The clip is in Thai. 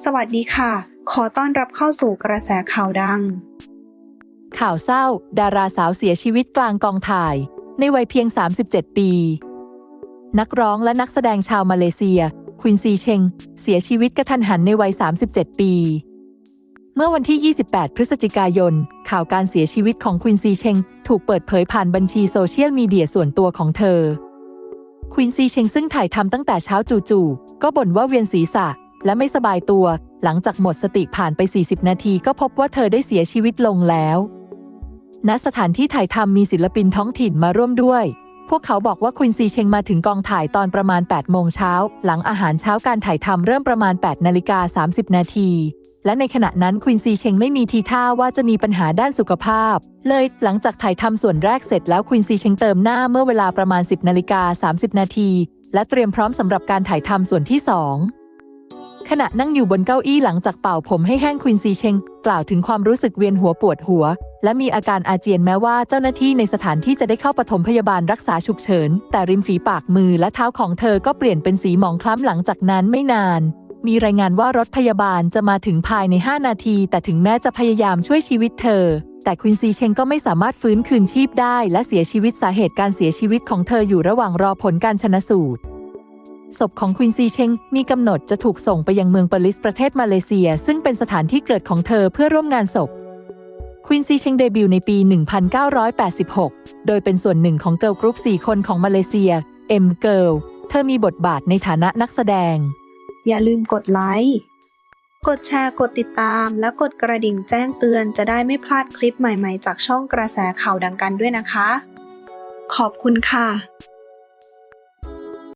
สวัสดีค่ะ ขอต้อนรับเข้าสู่กระแสข่าวดัง ข่าวเศร้า ดาราสาวเสียชีวิตกลางกองถ่าย ในวัยเพียง 37 ปี นักร้องและนักแสดงชาวมาเลเซีย ควินซีเชง เสียชีวิตกระทันหันในวัย 37 ปี เมื่อวันที่ 28 พฤศจิกายน ข่าวการเสียชีวิตของควินซีเชง ถูกเปิดเผยผ่านบัญชีโซเชียลมีเดียส่วนตัวของเธอควินซีเชงซึ่งถ่ายทำตั้งแต่เช้าจู่ๆก็บ่นว่าเวียนศีรษะ และไม่สบายตัว หลังจากหมดสติผ่านไป 40 นาทีก็พบว่าเธอได้เสียชีวิตลงแล้วณสถานที่ถ่ายทำมีศิลปินท้องถิ่นมาร่วมด้วย พวกเขาบอกว่าควินซีเชงมาถึงกองถ่ายตอนประมาณ 8 โมงเช้า หลังอาหารเช้าการถ่ายทำเริ่มประมาณ 8 นาฬิกา 30 นาที และในขณะนั้นควินซีเชงไม่มีทีท่าว่าจะมีปัญหาด้านสุขภาพ เลยหลังจากถ่ายทำส่วนแรกเสร็จแล้วควินซีเชงเติมหน้าเมื่อเวลาประมาณ 10 นาฬิกา 30 นาที และเตรียมพร้อมสำหรับการถ่ายทำส่วนที่ 2 ขณะนั่งอยู่บนเก้าอี้หลังจากเป่าผมให้แห้งควินซีเชงกล่าวถึงความรู้สึกเวียนหัวปวดหัว และมีอาการอาเจียนแม้ว่าเจ้าหน้าที่ในสถานที่จะได้เข้าปฐมพยาบาลรักษาฉุกเฉิน แต่ริมฝีปากมือและเท้าของเธอก็เปลี่ยนเป็นสีหมองคล้ำหลังจากนั้นไม่นาน มีรายงานว่ารถพยาบาลจะมาถึงภายใน 5 นาที แต่ถึงแม้จะพยายามช่วยชีวิตเธอ แต่ควินซีเชงก็ไม่สามารถฟื้นคืนชีพได้ และเสียชีวิตสาเหตุการเสียชีวิตของเธออยู่ระหว่างรอผลการชนะสูตร ศพของควินซีเชงมีกำหนดจะถูกส่งไปยังเมืองปอร์ลิสประเทศมาเลเซีย ซึ่งเป็นสถานที่เกิดของเธอเพื่อร่วมงานศพควินซีเชงเดบิวต์ในปี 1986 โดยเป็นส่วนหนึ่งของเกิร์ลกรุ๊ป 4 คนของมาเลเซีย M Girl เธอมีบทบาทในฐานะนักแสดง อย่าลืมกดไลค์ กดแชร์ กดติดตาม และกดกระดิ่งแจ้งเตือนจะได้ไม่พลาดคลิปใหม่ๆ จากช่องกระแสข่าวดังกันด้วยนะคะ ขอบคุณค่ะ